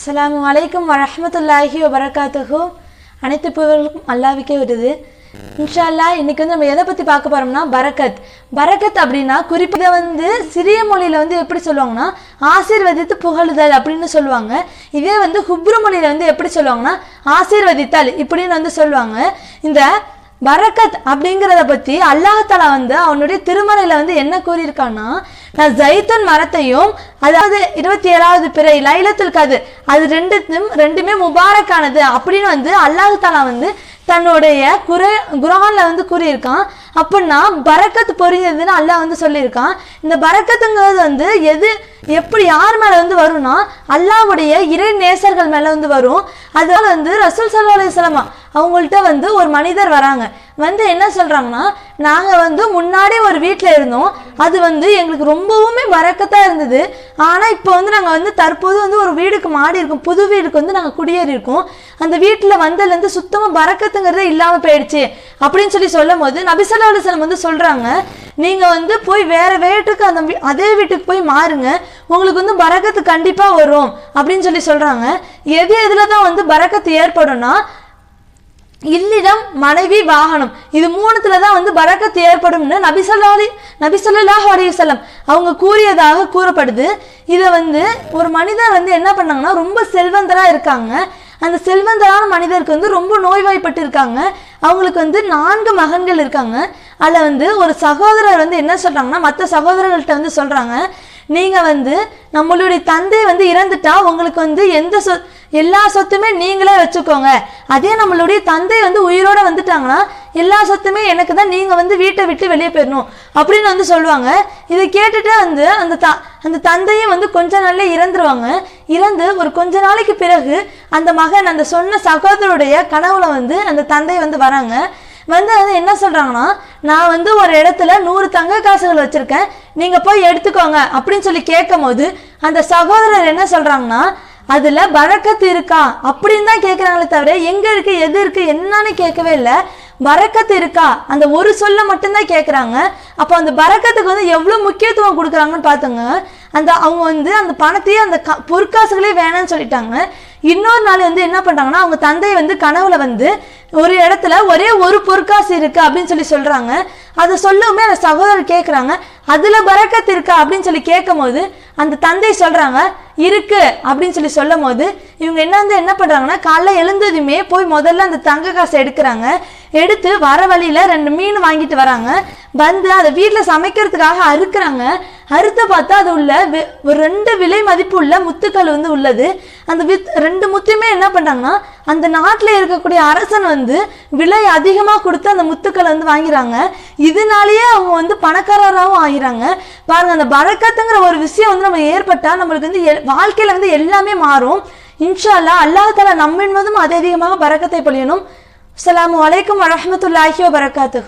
அஸ்லாம் அலைக்கும் வரமத்துல்லாஹி வபரகாத்துஹு அனைத்து புகழ்களுக்கும் அல்லாவிக்கே வருது இன்ஷா அல்லாஹ் இன்னைக்கு வந்து நம்ம எதை பற்றி பார்க்க போகிறோம்னா பரக்கத். பரக்கத் அப்படின்னா குறிப்பிட்ட வந்து சிறிய மொழியில் வந்து எப்படி சொல்லுவாங்கன்னா ஆசீர்வதித்து புகழுதல் அப்படின்னு சொல்லுவாங்க. இதே வந்து ஹுப்ரு மொழியில் வந்து எப்படி சொல்லுவாங்கன்னா ஆசீர்வதித்தல் இப்படின்னு வந்து சொல்லுவாங்க. இந்த பரக்கத் அப்படிங்கிறத பற்றி அல்லாஹாலா வந்து அவனுடைய திருமறையில் வந்து என்ன கூறியிருக்கான்னா நான் ஜைத்தன் மரத்தையும் அதாவது இருபத்தி ஏழாவது பிறை லைலத்துல் கது அது ரெண்டுத்தும் ரெண்டுமே முபாரக்கானது அப்படின்னு வந்து அல்லாஹு தாலா வந்து தன்னுடைய குரே குரான்ல வந்து கூறியிருக்கான். அப்படின்னா பரக்கத் பொறிஞ்சதுன்னு அல்லாஹ் வந்து சொல்லியிருக்கான். இந்த பரக்கத்துங்கிறது வந்து எது எப்படி யார் மேலே வந்து வரும்னா அல்லாஹ்வுடைய இறை நேசர்கள் மேலே வந்து வரும். அதனால வந்து ரசூல் சல்லா அலிஸ்லாமா அவங்கள்ட்ட வந்து ஒரு மனிதர் வராங்க. வந்து என்ன சொல்கிறாங்கன்னா நாங்கள் வந்து முன்னாடி ஒரு வீட்டில் இருந்தோம். அது வந்து எங்களுக்கு ரொம்பவுமே மறக்கத்தான் இருந்தது. ஆனால் இப்போ வந்து நாங்கள் வந்து தற்போது வந்து ஒரு வீடுக்கு மாடி இருக்கோம். புது வீடுக்கு வந்து நாங்கள் குடியேறி இருக்கோம். அந்த வீட்டில் வந்ததுலேருந்து சுத்தமாக மறக்கத்துங்கிறதே இல்லாமல் போயிடுச்சு. அப்படின்னு சொல்லி சொல்லும் போது நபிசல்லா அலுவலம் வந்து சொல்கிறாங்க நீங்கள் வந்து போய் வேறு வீட்டுக்கு அந்த வீ- அதே வீட்டுக்கு போய் மாறுங்க. உங்களுக்கு வந்து பறக்கத்து கண்டிப்பாக வரும். அப்படின்னு சொல்லி சொல்கிறாங்க எது எதில் தான் வந்து பறக்கத்து ஏற்படும்னா இல்லிடம் மனைவி வாகனம். இது மூணுத்துல தான் வந்து பரக்கத்து ஏற்படும்னு நபிசல்லாலி நபிசல்லாஹ் அலையுசல்லம் அவங்க கூறியதாக கூறப்படுது. இதை வந்து ஒரு மனிதர் வந்து என்ன பண்ணாங்கன்னா ரொம்ப செல்வந்தரா இருக்காங்க. அந்த செல்வந்தரான மனிதருக்கு வந்து ரொம்ப நோய்வாய்ப்பட்டு இருக்காங்க அவங்களுக்கு வந்து நான்கு மகன்கள் இருக்காங்க. அதில் வந்து ஒரு சகோதரர் வந்து என்ன சொல்கிறாங்கன்னா மற்ற சகோதரர்கள்ட்ட வந்து சொல்கிறாங்க நீங்கள் வந்து நம்மளுடைய தந்தை வந்து இறந்துட்டா உங்களுக்கு வந்து எந்த சொ எல்லா சொத்துமே நீங்களே வச்சுக்கோங்க. அதே நம்மளுடைய தந்தை வந்து உயிரோட வந்துட்டாங்கன்னா எல்லா சொத்துமே எனக்கு தான் நீங்க வந்து வீட்டை விட்டு வெளியே போயிடணும் அப்படின்னு வந்து சொல்லுவாங்க. இதை கேட்டுட்டு வந்து அந்த த அந்த தந்தையும் வந்து கொஞ்ச நாள்ல இறந்துருவாங்க. இறந்து ஒரு கொஞ்ச நாளைக்கு பிறகு அந்த மகன் அந்த சொன்ன சகோதரருடைய கனவுல வந்து அந்த தந்தை வந்து வராங்க. வந்து அது என்ன சொல்கிறாங்கன்னா நான் வந்து ஒரு இடத்துல நூறு தங்க காசுகள் வச்சுருக்கேன். நீங்கள் போய் எடுத்துக்கோங்க அப்படின்னு சொல்லி கேட்கும் போது அந்த சகோதரர் என்ன சொல்கிறாங்கன்னா அதுல பரக்கத்து இருக்கா? அப்படின்னு தான் கேட்குறாங்களே தவிர எங்க இருக்கு எது இருக்கு என்னன்னு கேட்கவே இல்லை. பரக்கத்து இருக்கா? அந்த ஒரு சொல்ல மட்டும்தான் கேட்குறாங்க அப்போ அந்த பரக்கத்துக்கு வந்து எவ்வளோ முக்கியத்துவம் கொடுக்குறாங்கன்னு பார்த்துங்க அந்த அவங்க வந்து அந்த பணத்தையே அந்த க பொற்காசுகளே வேணாம்னு சொல்லிட்டாங்க. இன்னொரு நாள் வந்து என்ன பண்ணுறாங்கன்னா அவங்க தந்தை வந்து கனவுல வந்து ஒரு இடத்துல ஒரே ஒரு பொற்காசு இருக்கு அப்படின்னு சொல்லி சொல்றாங்க. அதை சொல்லவுமே அந்த சகோதரர் கேட்குறாங்க அதுல பரக்கத்து இருக்கா அப்படின்னு சொல்லி கேட்கும் போது அந்த தந்தை சொல்றாங்க இருக்கு அப்படின்னு சொல்லி சொல்லும் போது இவங்க என்ன வந்து என்ன பண்றாங்கன்னா காலைல எழுந்ததுமே போய் முதல்ல அந்த தங்க காசை எடுக்கிறாங்க. எடுத்து வர வழியில ரெண்டு மீன் வாங்கிட்டு வராங்க. வந்து அதை வீட்டில் சமைக்கிறதுக்காக அறுக்கிறாங்க. அறுத்து பார்த்தா அது உள்ள ஒரு ரெண்டு விலை மதிப்பு உள்ள முத்துக்கள் வந்து உள்ளது. அந்த வித் ரெண்டு முத்துமே என்ன பண்ணுறாங்கன்னா அந்த நாட்டில் இருக்கக்கூடிய அரசன் வந்து விலை அதிகமாக கொடுத்து அந்த முத்துக்களை வந்து வாங்கிறாங்க. இதனாலேயே அவங்க வந்து பணக்காரராகவும் ஆகிறாங்க. பாருங்கள் அந்த பழக்கத்துங்கிற ஒரு விஷயம் வந்து நம்ம ஏற்பட்டால் நம்மளுக்கு வந்து எ வாழ்க்கையில் வந்து எல்லாமே மாறும். இன்ஷா அல்லாஹ் அல்லாஹ் நம்மின் மீதும் அதிகமாக பறக்கத்தை பொழியணும். அஸ்ஸலாமு வலைக்கம் வரமத்துல்லாஹி வரகாத்து